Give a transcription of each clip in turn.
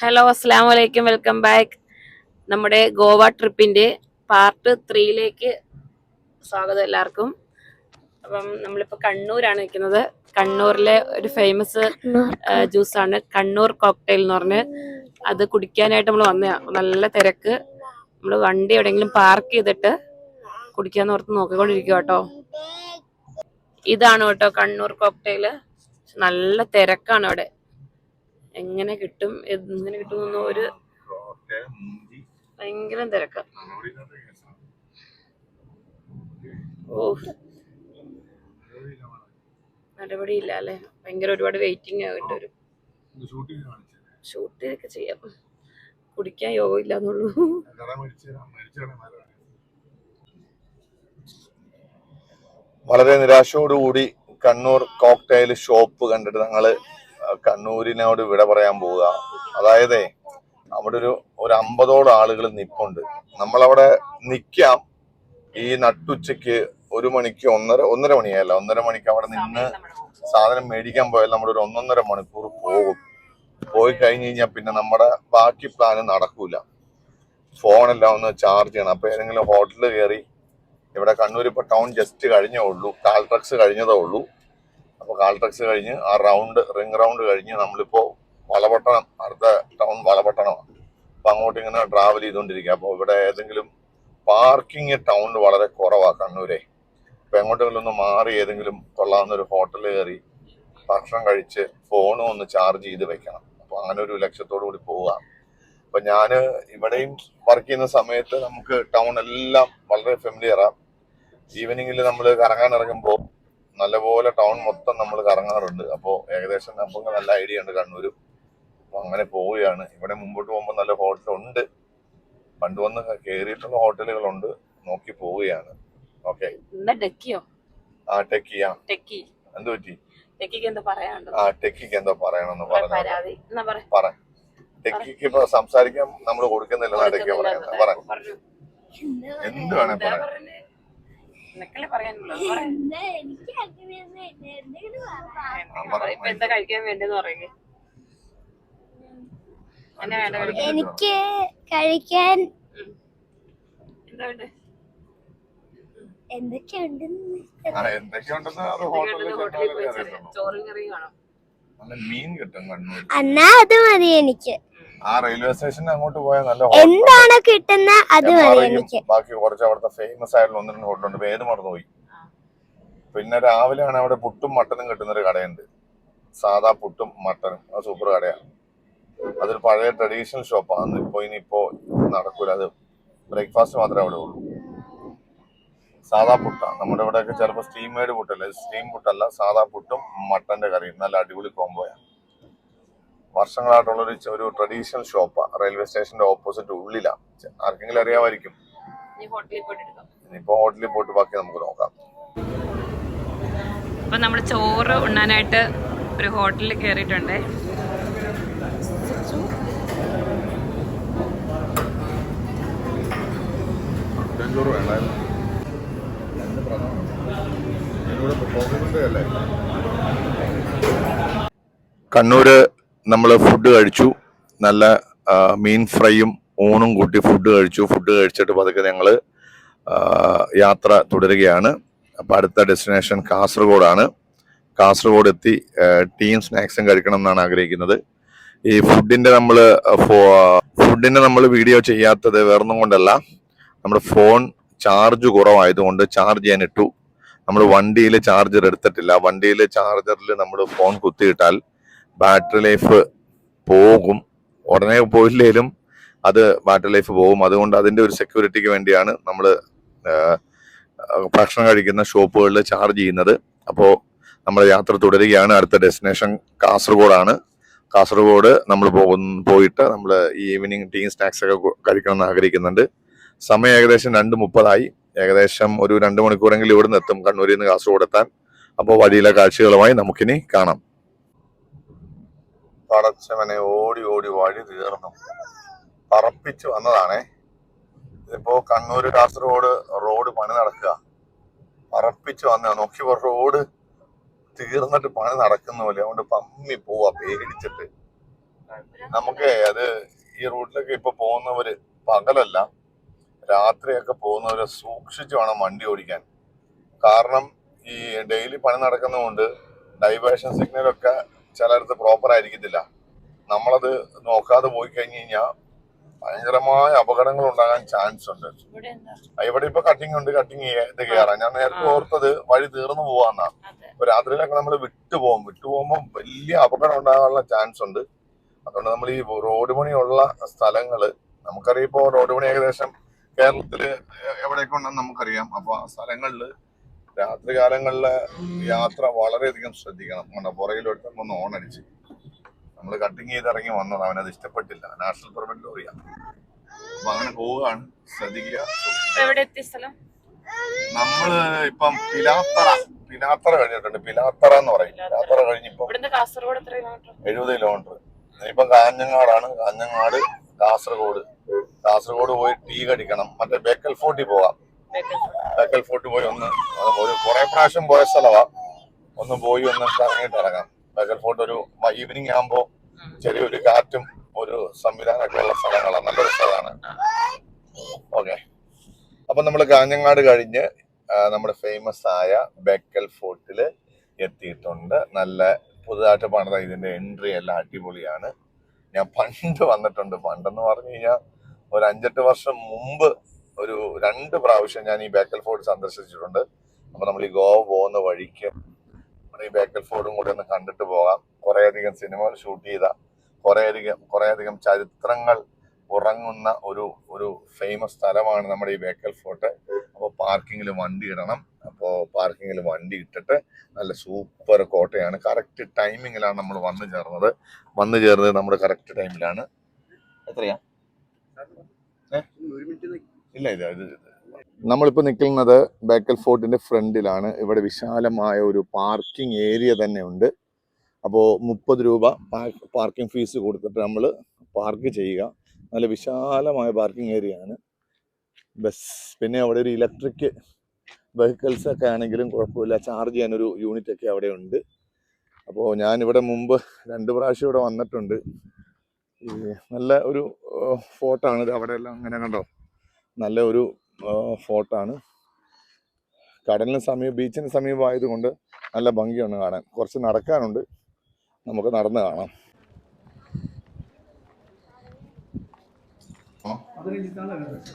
Hello അസ്സാം വലൈക്കും welcome back നമ്മുടെ ഗോവ ട്രിപ്പിന്റെ പാർട്ട് ത്രീയിലേക്ക് സ്വാഗതം എല്ലാവർക്കും. അപ്പം നമ്മളിപ്പോൾ കണ്ണൂരാണ് നിൽക്കുന്നത്. കണ്ണൂരിലെ ഒരു ഫേമസ് ജ്യൂസാണ് കണ്ണൂർ കോക്ടെയിൽ എന്ന് പറഞ്ഞ് അത് കുടിക്കാനായിട്ട് നമ്മൾ വന്ന നല്ല തിരക്ക്. നമ്മൾ വണ്ടി എവിടെയെങ്കിലും പാർക്ക് ചെയ്തിട്ട് കുടിക്കാന്ന് ഓർത്ത് നോക്കിക്കൊണ്ടിരിക്കുക കേട്ടോ ഇതാണ് കേട്ടോ കണ്ണൂർ കോക്ടെയിൽ നല്ല തിരക്കാണ് അവിടെ. എങ്ങനെ കിട്ടും എങ്ങനെ കിട്ടും എന്നൊന്നും ഒരു ഭയങ്കര തിരക്ക. ഓ. നടപടിയില്ല അല്ലേ? ഭയങ്കര ഒരുപാട് വെയിറ്റിംഗ് ആയിട്ട് വരും. ഷൂട്ട് ഒക്കെ ചെയ്യാം. കുടിക്കാൻ യോഗം ഇല്ലാന്നുള്ളൂ. വളരെ നിരാശയോടുകൂടി കണ്ണൂർ കോക്ടെയിൽ ഷോപ്പ് കണ്ടിട്ട് ഞങ്ങൾ കണ്ണൂരിനോട് വിട പറയാൻ പോവുക. അതായത് അവിടെ ഒരു ഒരു അമ്പതോളം ആളുകൾ നിപ്പുണ്ട്. നമ്മളവിടെ നിൽക്കാം ഈ നട്ടുച്ചയ്ക്ക് ഒരു മണിക്ക് ഒന്നര ഒന്നര മണിയല്ല ഒന്നര മണിക്ക് അവിടെ നിന്ന് സാധനം മേടിക്കാൻ പോയാൽ നമ്മുടെ ഒരു ഒന്നൊന്നര മണിക്കൂർ പോകും. പോയി കഴിഞ്ഞ് കഴിഞ്ഞാൽ പിന്നെ നമ്മുടെ ബാക്കി പ്ലാൻ നടക്കൂല. ഫോണെല്ലാം ഒന്ന് ചാർജ് ചെയ്യണം. അപ്പൊ ഏതെങ്കിലും ഹോട്ടലിൽ കയറി ഇവിടെ കണ്ണൂർ ഇപ്പൊ ടൗൺ ജസ്റ്റ് കഴിഞ്ഞേ ഉള്ളൂ. കാൽട്രക്സ് കഴിഞ്ഞതേ ഉള്ളൂ. അപ്പൊ കാൽട്രക്സ് കഴിഞ്ഞ് ആ റൗണ്ട് റിംഗ് റൗണ്ട് കഴിഞ്ഞ് നമ്മളിപ്പോ വളപട്ടണം അടുത്ത ടൗൺ വളപട്ടണമാണ്. അപ്പൊ അങ്ങോട്ട് ഇങ്ങനെ ട്രാവൽ ചെയ്തുകൊണ്ടിരിക്കുക. അപ്പോൾ ഇവിടെ ഏതെങ്കിലും പാർക്കിംഗ് ടൗണിൽ വളരെ കുറവാ കണ്ണൂരെ. അപ്പൊ എങ്ങോട്ടെങ്കിലും ഒന്ന് മാറി ഏതെങ്കിലും കൊള്ളാവുന്ന ഒരു ഹോട്ടൽ കയറി ഭക്ഷണം കഴിച്ച് ഫോണും ഒന്ന് ചാർജ് ചെയ്ത് വെക്കണം. അപ്പോൾ അങ്ങനെ ഒരു ലക്ഷ്യത്തോടു കൂടി പോവുക. അപ്പൊ ഞാൻ ഇവിടെയും വർക്ക് ചെയ്യുന്ന സമയത്ത് നമുക്ക് ടൗൺ എല്ലാം വളരെ ഫെമിലിയറാണ് ഈവനിങ്ങിൽ നമ്മൾ കറങ്ങാൻ ഇറങ്ങുമ്പോൾ നല്ലപോലെ ടൗൺ മൊത്തം നമ്മൾ കറങ്ങാറുണ്ട്. അപ്പോൾ ഏകദേശം നമുക്ക് നല്ല ഐഡിയ ഉണ്ട് കണ്ണൂരും. അപ്പൊ അങ്ങനെ പോവുകയാണ്. ഇവിടെ മുമ്പോട്ട് പോകുമ്പോൾ നല്ല ഹോട്ടൽ ഉണ്ട്. പണ്ട് വന്ന് കയറിയിട്ടുള്ള ഹോട്ടലുകളുണ്ട് നോക്കി പോവുകയാണ്. ഓക്കെ ആ ടെക്കിയാ ടെക്കി എന്ത് പറ്റി? ടെക്കിക്ക് എന്താ പറയാനുണ്ടോ? ആ ടെക്കിക്ക് എന്തോ പറയണമെന്ന് പറഞ്ഞു പറ. ടെക്കിക്ക് ഇപ്പൊ സംസാരിക്കാൻ നമ്മൾ കൊടുക്കുന്നില്ല ടെക്കി പറയുന്നത് പറ. എന്ത് വേണേ പറയാം. പറഞ്ഞേ പറയാനുള്ളത്. ഇപ്പൊ എന്താ കഴിക്കാൻ വേണ്ടെന്ന് കഴിക്കാൻ എനിക്ക് കഴിക്കാൻ എന്തൊക്കെയുണ്ടെന്ന് ചോറും കറിയും കാണും. മീൻ കിട്ടും എന്നാ അത് മതി എനിക്ക്. ആ റെയിൽവേ സ്റ്റേഷനിൽ അങ്ങോട്ട് പോയാൽ നല്ല എന്താണ് കിട്ടുന്ന അത് മതി എനിക്ക്? ബാക്കി കുറച്ച് അവിടുത്തെ ഫേമസ് ആയിട്ടുള്ള ഒന്ന് രണ്ട് ഹോട്ടലുണ്ട് പേര് മറന്നുപോയി. പിന്നെ രാവിലെ ആണ് അവിടെ പുട്ടും മട്ടനും കിട്ടുന്ന ഒരു കടയുണ്ട്. സാധാ പുട്ടും മട്ടനും. അത് സൂപ്പർ കടയാണ് അതൊരു പഴയ ട്രഡീഷണൽ ഷോപ്പാണ് ഇപ്പൊ ഇനിയിപ്പോ നടക്കൂല. അത് ബ്രേക്ക്ഫാസ്റ്റ് മാത്രമേ അവിടെ ഉള്ളൂ. സാധാ പുട്ടാ. നമ്മുടെ ഇവിടെയൊക്കെ ചിലപ്പോൾ സ്റ്റീം മെയ്ഡ് പുട്ടല്ല? സ്റ്റീം പുട്ടല്ല. സാധാ പുട്ടും മട്ടന്റെ കറിയും. നല്ല അടിപൊളി കോംബോയാണ് വർഷങ്ങളായിട്ടുള്ള ഒരു ട്രഡീഷണൽ ഷോപ്പാണ് റെയിൽവേ സ്റ്റേഷന്റെ ഓപ്പോസിറ്റ് ഉള്ളിലാണ് ആർക്കെങ്കിലും അറിയാമായിരിക്കും. ഇനിയിപ്പോ ഹോട്ടലിൽ പോയിട്ട് ബാക്കി നമുക്ക് നോക്കാം. അപ്പൊ നമ്മൾ ചോറ് ഉണ്ണാനായിട്ട് ഒരു ഹോട്ടലിൽ കയറിയിട്ടുണ്ടേ കണ്ണൂര് നമ്മൾ ഫുഡ് കഴിച്ചു. നല്ല മീൻ ഫ്രൈയും ഊണും കൂട്ടി ഫുഡ് കഴിച്ചു. ഫുഡ് കഴിച്ചിട്ട് പതുക്കെ ഞങ്ങൾ യാത്ര തുടരുകയാണ്. അപ്പോൾ അടുത്ത ഡെസ്റ്റിനേഷൻ കാസർഗോഡാണ്. കാസർഗോഡ് എത്തി ടീയും സ്നാക്സും കഴിക്കണം എന്നാണ് ആഗ്രഹിക്കുന്നത്. ഈ ഫുഡിന്റെ നമ്മൾ ഫുഡിന്റെ നമ്മൾ വീഡിയോ ചെയ്യാത്തത് വേറൊന്നും കൊണ്ടല്ല. നമ്മുടെ ഫോൺ ചാർജ് കുറവായതുകൊണ്ട് ചാർജ് ചെയ്യാൻ ഇട്ടു. നമ്മൾ വണ്ടിയിൽ ചാർജർ എടുത്തിട്ടില്ല. വണ്ടിയിൽ ചാർജറിൽ നമ്മൾ ഫോൺ കുത്തിയിട്ടാൽ ബാറ്ററി ലൈഫ് പോകും. ഉടനെ പോയില്ലേലും അത് ബാറ്ററി ലൈഫ് പോകും. അതുകൊണ്ട് അതിന്റെ ഒരു സെക്യൂരിറ്റിക്ക് വേണ്ടിയാണ് നമ്മൾ ഭക്ഷണം കഴിക്കുന്ന ഷോപ്പുകളിൽ ചാർജ് ചെയ്യുന്നത്. അപ്പോൾ നമ്മൾ യാത്ര തുടരുകയാണ്. അടുത്ത ഡെസ്റ്റിനേഷൻ കാസർഗോഡാണ്. കാസർഗോഡ് നമ്മൾ പോകുന്ന പോയിട്ട് നമ്മൾ ഈവനിങ് ടീ സ്നാക്സ് ഒക്കെ കഴിക്കണം എന്ന് ആഗ്രഹിക്കുന്നുണ്ട്. സമയം ഏകദേശം രണ്ട് മുപ്പതായി. ഏകദേശം ഒരു രണ്ട് മണിക്കൂറെങ്കിലും ഇവിടുന്ന് എത്തും. കണ്ണൂരിൽ നിന്ന് കാസർഗോഡ് എത്താൻ. അപ്പോൾ വഴിയിലെ കാഴ്ചകളുമായി നമുക്കിനി കാണാം. പടച്ചവനെ ഓടി ഓടി വഴി തീർന്നു. പറപ്പിച്ചു വന്നതാണേ. ഇതിപ്പോ കണ്ണൂര് കാസർഗോഡ് റോഡ് പണി നടക്കുക. പറപ്പിച്ചു വന്ന നോക്കി റോഡ് തീർന്നിട്ട് പണി നടക്കുന്ന പോലെ അതുകൊണ്ട് പമ്മി പോവാ പേടിച്ചിട്ട്. നമുക്ക് അത് ഈ റൂട്ടിലൊക്കെ ഇപ്പൊ പോകുന്നവര് പകലല്ല രാത്രിയൊക്കെ പോകുന്നവര് സൂക്ഷിച്ച് വേണം വണ്ടി ഓടിക്കാൻ. കാരണം ഈ ഡെയിലി പണി നടക്കുന്നതുകൊണ്ട് ഡൈവേഷൻ സിഗ്നൽ ഒക്കെ ചിലയിടത്ത് പ്രോപ്പർ ആയിരിക്കത്തില്ല. നമ്മളത് നോക്കാതെ പോയി കഴിഞ്ഞു കഴിഞ്ഞാൽ ഭയങ്കരമായ അപകടങ്ങൾ ഉണ്ടാകാൻ ചാൻസ് ഉണ്ട്. ഇവിടെ ഇപ്പൊ കട്ടിങ് ഉണ്ട് കട്ടിങ് ഇത് കയറാം ഞാൻ നേരത്തെ. ഓർത്തത് വഴി തീർന്നു പോവാന്നാ. ഇപ്പൊ രാത്രിയിലൊക്കെ നമ്മൾ വിട്ടുപോകും വിട്ടുപോകുമ്പോൾ വലിയ അപകടം ഉണ്ടാകാനുള്ള ചാൻസ് ഉണ്ട്. അതുകൊണ്ട് നമ്മൾ ഈ റോഡ് പണിയുള്ള സ്ഥലങ്ങൾ നമുക്കറിയാം ഇപ്പോ റോഡ് പണി ഏകദേശം കേരളത്തിൽ എവിടെയൊക്കെ ഉണ്ടെന്ന് നമുക്കറിയാം. അപ്പൊ ആ സ്ഥലങ്ങളിൽ രാത്രി കാലങ്ങളിലെ യാത്ര വളരെയധികം ശ്രദ്ധിക്കണം. നമ്മുടെ പുറകിൽ ഒരുത്തം ഒന്ന് ഓൺ അടിച്ച് നമ്മൾ കട്ടിങ് ചെയ്ത് ഇറങ്ങി വന്നത് അവനത് ഇഷ്ടപ്പെട്ടില്ല. നാഷണൽ പെർമിറ്റ് ലോറിയാണ് അപ്പൊ അങ്ങനെ പോവുകയാണ്. ശ്രദ്ധിക്കുക. നമ്മൾ ഇപ്പം പിലാത്തറ. പിലാത്തറ കഴിഞ്ഞിട്ടുണ്ട്. പിലാത്തറ എന്ന് പറയും. പിലാത്തറ. കഴിഞ്ഞിപ്പോ എഴുപത് കിലോമീറ്റർ. ഇപ്പം കാഞ്ഞങ്ങാടാണ്. കാഞ്ഞങ്ങാട് കാസർഗോഡ്. കാസർഗോഡ് പോയി ടീ കടിക്കണം. മറ്റേ ബേക്കൽ ഫോർട്ടിൽ പോകാം ബേക്കൽ ഫോർട്ട് പോയി ഒന്ന്. ഒരു കുറെ പ്രാവശ്യം പോയ സ്ഥലമാ ഒന്ന് പോയി ഒന്ന് കറങ്ങിയിട്ട് ഇറങ്ങാം. ബേക്കൽ ഫോർട്ട് ഒരു ഈവനിങ് ആകുമ്പോ ചെറിയൊരു കാറ്റും ഒരു സംവിധാനമൊക്കെ ഉള്ള സ്ഥലങ്ങളാണ് നല്ലൊരു സ്ഥലമാണ്. ഓക്കെ. അപ്പൊ നമ്മൾ കാഞ്ഞങ്ങാട് കഴിഞ്ഞ് നമ്മുടെ ഫേമസ് ആയ ബേക്കൽ ഫോർട്ടിൽ എത്തിയിട്ടുണ്ട്. നല്ല പുതുതായിട്ട് പണിത ഇതിന്റെ എൻട്രി എല്ലാം അടിപൊളിയാണ്. ഞാൻ പണ്ട് വന്നിട്ടുണ്ട്. പണ്ടെന്ന് പറഞ്ഞു കഴിഞ്ഞാൽ ഒരു അഞ്ചെട്ട് വർഷം മുമ്പ് ഒരു രണ്ട് പ്രാവശ്യം ഞാൻ ഈ ബേക്കൽ ഫോർട്ട് സന്ദർശിച്ചിട്ടുണ്ട്. അപ്പൊ നമ്മൾ ഈ ഗോവ പോകുന്ന വഴിക്ക് ഈ ബേക്കൽ ഫോർട്ടും കൂടി ഒന്ന് കണ്ടിട്ട് പോകാം. കുറേയധികം സിനിമകൾ ഷൂട്ട് ചെയ്ത കുറേയധികം കുറേയധികം ചരിത്രങ്ങൾ ഉറങ്ങുന്ന ഒരു ഒരു ഫേമസ് സ്ഥലമാണ് നമ്മുടെ ഈ ബേക്കൽ ഫോർട്ട് അപ്പോൾ പാർക്കിങ്ങിൽ വണ്ടി ഇടണം. അപ്പോൾ പാർക്കിങ്ങിൽ വണ്ടി ഇട്ടിട്ട് നല്ല സൂപ്പർ കോട്ടയാണ്. കറക്റ്റ് ടൈമിങ്ങിലാണ് നമ്മൾ വന്നു ചേർന്നത്. വന്നു ചേർന്നത് നമ്മുടെ കറക്റ്റ് ടൈമിലാണ് എത്രയാ? ഏ? ഇല്ല ഇല്ല നമ്മളിപ്പോൾ നിൽക്കുന്നത് ബേക്കൽ ഫോർട്ടിന്റെ ഫ്രണ്ടിലാണ്. ഇവിടെ വിശാലമായ ഒരു പാർക്കിംഗ് ഏരിയ തന്നെ ഉണ്ട്. അപ്പോൾ മുപ്പത് രൂപ പാർക്കിംഗ് ഫീസ് കൊടുത്തിട്ട് നമ്മൾ പാർക്ക് ചെയ്യുക. നല്ല വിശാലമായ പാർക്കിംഗ് ഏരിയ ആണ്. ബസ് പിന്നെ അവിടെ ഒരു ഇലക്ട്രിക് വെഹിക്കിൾസ് ഒക്കെ ആണെങ്കിലും കുഴപ്പമില്ല. ചാർജ് ചെയ്യാനൊരു യൂണിറ്റ് ഒക്കെ അവിടെ ഉണ്ട്. അപ്പോൾ ഞാനിവിടെ മുമ്പ് രണ്ട് പ്രാവശ്യം ഇവിടെ വന്നിട്ടുണ്ട്. നല്ല ഒരു ഫോട്ടോ ആണ് ഇത്. അവിടെ എല്ലാം അങ്ങനെ കണ്ടോ? നല്ല ഒരു ഫോട്ടോ ആണ് കടലിന് സമീപം ബീച്ചിന് സമീപമായതുകൊണ്ട് നല്ല ഭംഗിയാണ് കാണാൻ. കുറച്ച് നടക്കാനുണ്ട്. നമുക്ക് നടന്ന് കാണാം.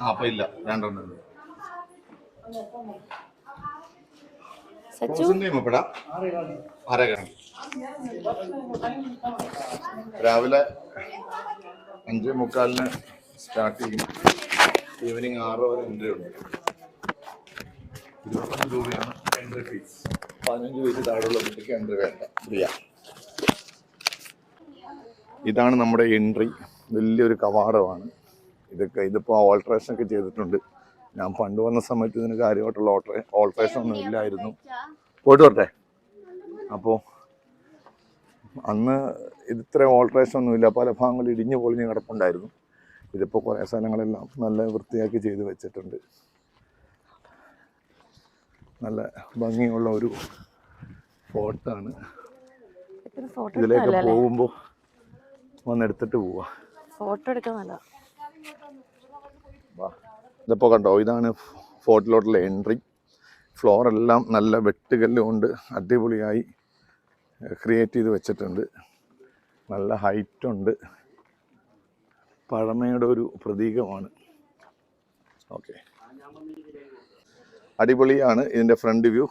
അപ്പൊ ഇല്ല. രണ്ടെണ്ണം രാവിലെ അഞ്ചേ മുക്കാലിന് സ്റ്റാർട്ട് ചെയ്യും. ഈവനിങ് ആറ് വരെ എൻട്രി ഉണ്ട് ഇരുപത്തഞ്ച് രൂപയാണ് എൻട്രി ഫീസ് പതിനഞ്ച് വയസ്സ് താഴെയുള്ള കുട്ടിക്ക് എൻട്രി വേണ്ട. ഫ്രീയാ ഇതാണ് നമ്മുടെ എൻട്രി വലിയൊരു കവാടമാണ്. ഇതൊക്കെ ഇതിപ്പോൾ ഓൾട്രേഷൻ ഒക്കെ ചെയ്തിട്ടുണ്ട്. ഞാൻ പണ്ട് വന്ന സമയത്ത് ഇതിന് കാര്യമായിട്ടുള്ള ഓൾട്രേ ഓൾട്രേഷൻ ഒന്നും ഇല്ലായിരുന്നു. പോയിട്ട് വരട്ടെ? അപ്പോൾ അന്ന് ഇത് ഇത്ര ഓൾട്രേഷൻ ഒന്നുമില്ല പല ഭാഗങ്ങളിൽ ഇടിഞ്ഞു പൊളിഞ്ഞ് കിടപ്പുണ്ടായിരുന്നു. ഇതിപ്പോൾ കുറേ സ്ഥലങ്ങളെല്ലാം നല്ല വൃത്തിയാക്കി ചെയ്ത് വെച്ചിട്ടുണ്ട്. നല്ല ഭംഗിയുള്ള ഒരു ഫോട്ടാണ്. ഇതിലേക്ക് പോകുമ്പോൾ വന്നെടുത്തിട്ട് പോവാ. ഫോട്ടോ എടുക്കാൻ ഇതിപ്പോൾ കണ്ടോ? ഇതാണ് ഫോർട്ടിലോട്ടുള്ള എൻട്രി. ഫ്ലോർ എല്ലാം നല്ല വെട്ടുകല്ലുകൊണ്ട് അടിപൊളിയായി ക്രിയേറ്റ് ചെയ്ത് വെച്ചിട്ടുണ്ട്. നല്ല ഹൈറ്റ് ഉണ്ട് പഴമയുടെ ഒരു പ്രതീകമാണ്. ഓക്കെ അടിപൊളിയാണ് ഇതിന്റെ ഫ്രണ്ട് വ്യൂ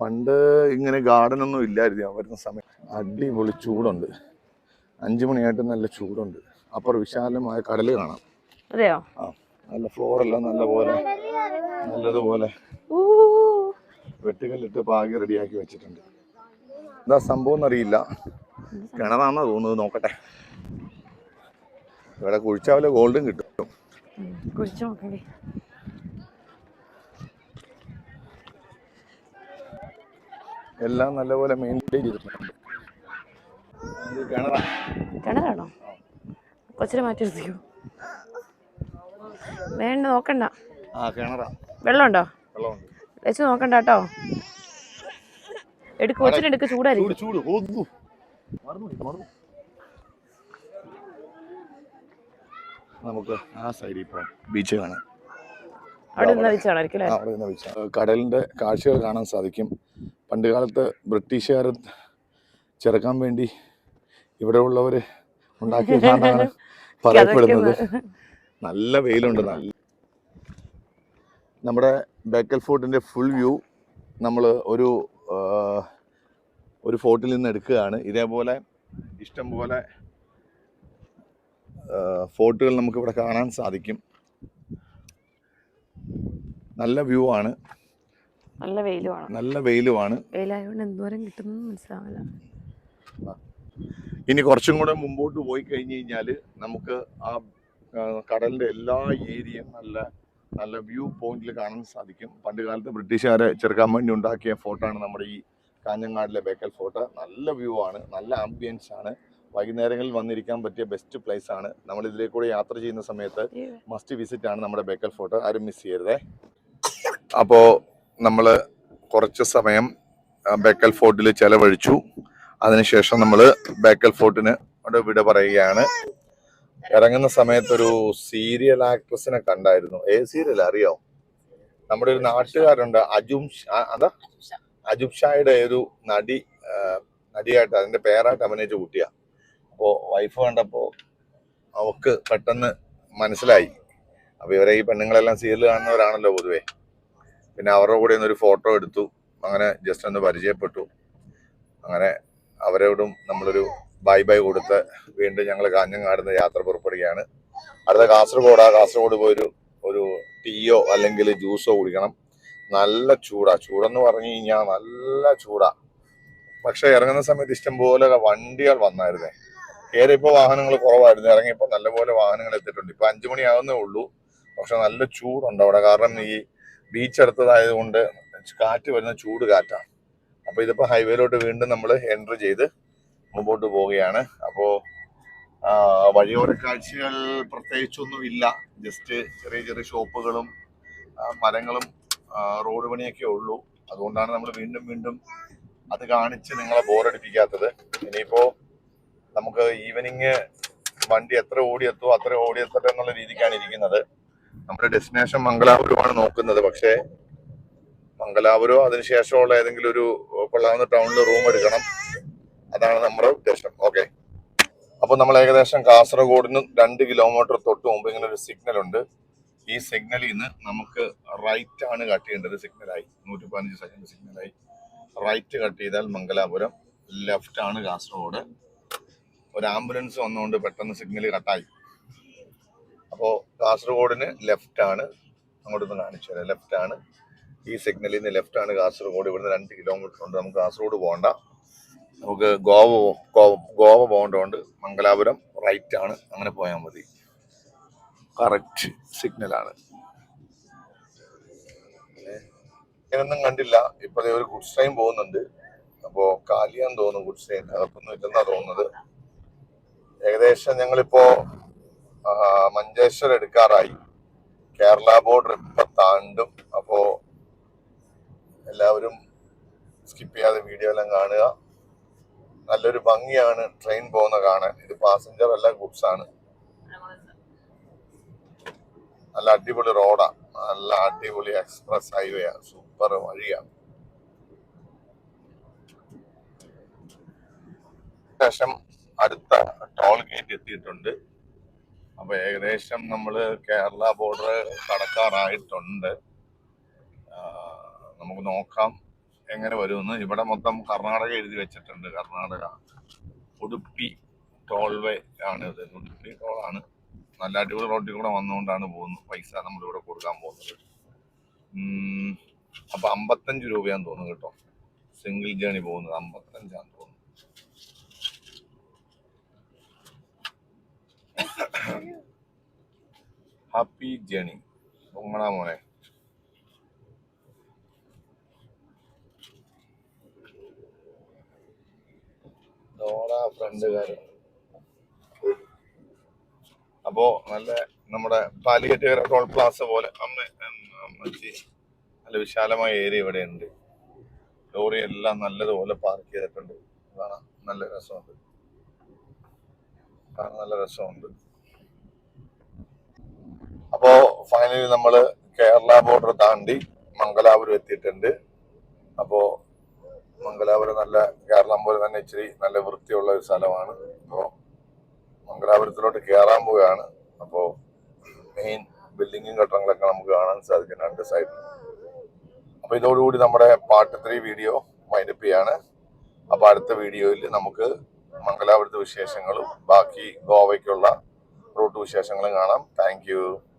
പണ്ട് ഇങ്ങനെ ഗാർഡൻ ഒന്നും ഇല്ലായിരുന്നു. ഞാൻ വരുന്ന സമയം അടിപൊളി ചൂടുണ്ട്. അഞ്ചു മണിയായിട്ട് നല്ല ചൂടുണ്ട്. അപ്പുറം വിശാലമായ കടൽ കാണാം. അതെയോ? ആ നല്ല ഫ്ലോറെല്ലാം നല്ലപോലെ നല്ലതുപോലെ ഊ. വെട്ടുകല്ലിട്ട് പാകി റെഡിയാക്കി വെച്ചിട്ടുണ്ട്. എന്താ സംഭവം എന്നറിയില്ല. കിണറാന്നാ തോന്നുന്നത് നോക്കട്ടെ. ഇവിടെ കുഴിച്ചാവില്ല ഗോൾഡും കിട്ടും. കുഴിച്ചു നോക്കണ്ടേ. എല്ലാം നല്ലപോലെ മെയിന്റെയിൻ ചെയ്തിട്ടുണ്ട്. കിണറാണോ? കൊച്ചിനെ മാറ്റി നിർത്തിക്കോ. വേണ്ട നോക്കണ്ട. വെള്ളമുണ്ട്? വെച്ച് നോക്കണ്ട കേട്ടോ. എടുക്ക് കൊച്ചിനെടുക്ക് ചൂടായിരിക്കും ചൂട് ചൂട് ഓതു മറന്നു പോയി, മറന്നു നമുക്ക് ആ സൈഡിൽ പോകാം ബീച്ച് കാണാം കടലിന്റെ കാഴ്ചകൾ കാണാൻ സാധിക്കും. പണ്ട് കാലത്ത് ബ്രിട്ടീഷുകാർ ചെറുക്കാൻ വേണ്ടി ഇവിടെ ഉള്ളവര് ഉണ്ടാക്കിയതാണ് പറയപ്പെടുന്നത്. നല്ല വെയിലുണ്ട്. നല്ല നമ്മുടെ ബേക്കൽ ഫോർട്ടിന്റെ ഫുൾ വ്യൂ നമ്മൾ ഒരു ഒരു ഫോർട്ടിൽ നിന്ന് എടുക്കുകയാണ്. ഇതേപോലെ ഇഷ്ടം പോലെ ഫോർട്ടുകൾ നമുക്കിവിടെ കാണാൻ സാധിക്കും. നല്ല വ്യൂ ആണ്. നല്ല വെയിലുമാണ്. നല്ല വെയിലുമാണ്. വെയിലായതുകൊണ്ട് എന്തോരം കിട്ടുന്നു മനസ്സിലാവില്ല. ഇനി കുറച്ചും കൂടെ മുമ്പോട്ട് പോയി കഴിഞ്ഞു കഴിഞ്ഞാൽ നമുക്ക് ആ കടലിന്റെ എല്ലാ ഏരിയയും നല്ല നല്ല വ്യൂ പോയിന്റിൽ കാണാൻ സാധിക്കും. പണ്ട് കാലത്ത് ബ്രിട്ടീഷുകാരെ ചെറുക്കാൻ വേണ്ടി ഉണ്ടാക്കിയ ഫോട്ടോ ആണ് നമ്മുടെ ഈ കാഞ്ഞങ്ങാടിലെ ബേക്കൽ ഫോർട്ട്. നല്ല വ്യൂ ആണ്. നല്ല ആംബിയൻസ് ആണ്. വൈകുന്നേരങ്ങളിൽ വന്നിരിക്കാൻ പറ്റിയ ബെസ്റ്റ് പ്ലേസ് ആണ്. നമ്മൾ ഇതിലേക്ക് കൂടെ യാത്ര ചെയ്യുന്ന സമയത്ത് മസ്റ്റ് വിസിറ്റ് ആണ് നമ്മുടെ ബേക്കൽ ഫോർട്ട് ആരും മിസ് ചെയ്യരുതേ. അപ്പോൾ നമ്മൾ കുറച്ച് സമയം ബേക്കൽ ഫോർട്ടിൽ ചെലവഴിച്ചു. അതിനുശേഷം നമ്മൾ ബേക്കൽ ഫോർട്ടിന് വിട പറയുകയാണ്. ഇറങ്ങുന്ന സമയത്തൊരു സീരിയൽ ആക്ട്രസിനെ കണ്ടായിരുന്നു. ഏ സീരിയൽ അറിയോ? നമ്മുടെ ഒരു നാട്ടുകാരുണ്ട് അജും അതാ? അജുബ് ഷായുടെ ഒരു നടി നടിയായിട്ട് അതിന്റെ പേരായിട്ട് അഭിനയിച്ച കുട്ടിയാ. അപ്പോ വൈഫ് കണ്ടപ്പോ അവക്ക് പെട്ടെന്ന് മനസ്സിലായി. അപ്പോൾ ഇവരെ ഈ പെണ്ണുങ്ങളെല്ലാം സീരിയൽ കാണുന്നവരാണല്ലോ പൊതുവെ. പിന്നെ അവരുടെ കൂടെ ഒന്നൊരു ഫോട്ടോ എടുത്തു. അങ്ങനെ ജസ്റ്റ് ഒന്ന് പരിചയപ്പെട്ടു. അങ്ങനെ അവരോടും നമ്മളൊരു ബൈ ബൈ കൊടുത്ത് വീണ്ടും ഞങ്ങൾ കാഞ്ഞങ്ങാടുന്ന യാത്ര പുറപ്പെടുകയാണ്. അടുത്ത കാസർഗോഡ് ആ കാസർഗോഡ് പോയൊരു ഒരു ടീയോ അല്ലെങ്കിൽ ജ്യൂസോ കുടിക്കണം. നല്ല ചൂടാ. ചൂടെന്ന് പറഞ്ഞു കഴിഞ്ഞാൽ നല്ല ചൂടാ. പക്ഷെ ഇറങ്ങുന്ന സമയത്ത് ഇഷ്ടംപോലെ വണ്ടികൾ വന്നായിരുന്നേ. കയറിയപ്പോ വാഹനങ്ങൾ കുറവായിരുന്നു. ഇറങ്ങിയപ്പോൾ നല്ലപോലെ വാഹനങ്ങൾ എത്തിയിട്ടുണ്ട്. ഇപ്പൊ അഞ്ചു മണിയാവുന്നേ ഉള്ളൂ. പക്ഷെ നല്ല ചൂടുണ്ട് അവിടെ. കാരണം ഈ ബീച്ച് അടുത്തതായത് കൊണ്ട് കാറ്റ് വരുന്ന ചൂട് കാറ്റാണ്. അപ്പൊ ഇതിപ്പോ ഹൈവേയിലോട്ട് വീണ്ടും നമ്മൾ എൻട്രി ചെയ്ത് മുമ്പോട്ട് പോവുകയാണ്. അപ്പോ ആ, വഴിയോര കാഴ്ചകൾ പ്രത്യേകിച്ചൊന്നും ഇല്ല. ജസ്റ്റ് ചെറിയ ചെറിയ ഷോപ്പുകളും മരങ്ങളും റോഡ് പണിയൊക്കെ ഉള്ളൂ. അതുകൊണ്ടാണ് നമ്മൾ വീണ്ടും വീണ്ടും അത് കാണിച്ച് നിങ്ങളെ ബോറടിപ്പിക്കാത്തത് ഇനിയിപ്പോ നമുക്ക് ഈവനിങ് വണ്ടി എത്ര ഓടിയെത്തോ അത്ര ഓടിയെത്തട്ടെ എന്നുള്ള രീതിക്കാണ് ഇരിക്കുന്നത്. നമ്മുടെ ഡെസ്റ്റിനേഷൻ മംഗലാപുരമാണ് നോക്കുന്നത്. പക്ഷേ മംഗലാപുരം അതിനുശേഷമുള്ള ഏതെങ്കിലും ഒരു കൊള്ളാവുന്ന ടൗണിൽ റൂം എടുക്കണം. അതാണ് നമ്മുടെ ഉദ്ദേശം. ഓക്കെ അപ്പോൾ നമ്മൾ ഏകദേശം കാസർഗോഡിന് രണ്ട് കിലോമീറ്റർ തൊട്ട് മുമ്പ് ഇങ്ങനെ ഒരു സിഗ്നൽ ഉണ്ട്. ഈ സിഗ്നലിൽ നിന്ന് നമുക്ക് റൈറ്റ് ആണ് കട്ട് ചെയ്യേണ്ടത് സിഗ്നലായി നൂറ്റി പതിനഞ്ച് സെക്കൻഡ് സിഗ്നലായി റൈറ്റ് കട്ട് ചെയ്താൽ മംഗലാപുരം ലെഫ്റ്റ് ആണ് കാസർഗോഡ്. ഒരു ആംബുലൻസ് വന്നുകൊണ്ട് പെട്ടെന്ന് സിഗ്നൽ കട്ടായി. അപ്പോൾ കാസർഗോഡിന് ലെഫ്റ്റ് ആണ് അങ്ങോട്ടൊന്ന് കാണിച്ചു തരാം. ലെഫ്റ്റ് ആണ് ഈ സിഗ്നലിൽ നിന്ന് ലെഫ്റ്റ് ആണ് കാസർഗോഡ്. ഇവിടുന്ന് രണ്ട് കിലോമീറ്റർ ഉണ്ട്. നമുക്ക് കാസർഗോഡ് പോകണ്ട. നമുക്ക് ഗോവ ഗോവ പോകേണ്ടതുകൊണ്ട് മംഗലാപുരം റൈറ്റ് ആണ് അങ്ങനെ പോയാൽ മതി. കറക്റ്റ് സിഗ്നലാണ്. ഇങ്ങനൊന്നും കണ്ടില്ല. ഇപ്പൊ ദേ ഒരു ഗുഡ്സ് ട്രെയിൻ പോകുന്നുണ്ട്. അപ്പോ കാലിയാന്ന് തോന്നുന്നു ഗുഡ്സ് ട്രെയിൻ. അകത്തൊന്നും ഇല്ലെന്നാ തോന്നുന്നത്. ഏകദേശം ഞങ്ങളിപ്പോ മഞ്ചേശ്വരം എടുക്കാറായി. കേരള ബോർഡർ ഇപ്പൊ താണ്ടും. അപ്പോ എല്ലാവരും സ്കിപ്പ് ചെയ്യാതെ വീഡിയോ എല്ലാം കാണുക. നല്ലൊരു ഭംഗിയാണ് ട്രെയിൻ പോകുന്ന കാണാൻ. ഇത് പാസഞ്ചർ അല്ല ഗുഡ്സ് ആണ്. നല്ല അടിപൊളി റോഡാണ് നല്ല അടിപൊളി എക്സ്പ്രസ് ഹൈവേ ആണ് സൂപ്പർ വഴിയാണ്. ശേഷം അടുത്ത ടോൾ ഗേറ്റ് എത്തിയിട്ടുണ്ട്. അപ്പൊ ഏകദേശം നമ്മൾ കേരള ബോർഡർ കടക്കാറായിട്ടുണ്ട്. നമുക്ക് നോക്കാം എങ്ങനെ വരുമെന്ന്. ഇവിടെ മൊത്തം കർണാടക എഴുതി വെച്ചിട്ടുണ്ട്. കർണാടക ഉടുപ്പി ടോൾവേ ആണ് ഇത്. ഉടുപ്പി ടോളാണ് നല്ല അടിപൊളി റോഡിൽ കൂടെ വന്നുകൊണ്ടാണ് പോകുന്നത്. പൈസ നമ്മളിവിടെ കൊടുക്കാൻ പോകുന്നത്. അപ്പൊ അമ്പത്തഞ്ച് രൂപയാന്ന് തോന്നുന്നു കേട്ടോ. സിംഗിൾ ജേണി പോകുന്നത്. അമ്പത്തഞ്ചാന്ന് തോന്നുന്നു. ഹാപ്പി ജേണി പൊങ്ങണ മോനെ ഡോറ ഫ്രണ്ടുകാരൻ അപ്പോ നല്ല നമ്മുടെ പാലിയേറ്റുകര ടോൾ പ്ലാസ പോലെ അമ്മ അമ്മച്ചി നല്ല വിശാലമായ ഏരിയ ഇവിടെ ഉണ്ട് ലോറി എല്ലാം നല്ലതുപോലെ പാർക്ക് ചെയ്തിട്ടുണ്ട്. കാണാൻ നല്ല രസമുണ്ട്. കാണാൻ നല്ല രസമുണ്ട്. അപ്പോ ഫൈനലി നമ്മൾ കേരള ബോർഡർ താണ്ടി മംഗലാപുരം എത്തിയിട്ടുണ്ട്. അപ്പോ മംഗലാപുരം നല്ല കേരളം പോലെ തന്നെ ഇച്ചിരി നല്ല വൃത്തിയുള്ള ഒരു സ്ഥലമാണ്. അപ്പോ മംഗലാപുരത്തിലോട്ട് കയറാൻ പോവുകയാണ്. അപ്പോ മെയിൻ ബിൽഡിങ്ങും കെട്ടിടങ്ങളൊക്കെ നമുക്ക് കാണാൻ സാധിക്കും രണ്ട് സൈഡിൽ അപ്പൊ ഇതോടുകൂടി നമ്മുടെ പാർട്ട് ത്രീ വീഡിയോ വൈൻഡപ്പ് ചെയ്യാണ്. അപ്പൊ അടുത്ത വീഡിയോയിൽ നമുക്ക് മംഗലാപുരത്തെ വിശേഷങ്ങളും. ബാക്കി ഗോവയ്ക്കുള്ള റൂട്ട് വിശേഷങ്ങളും കാണാം. താങ്ക്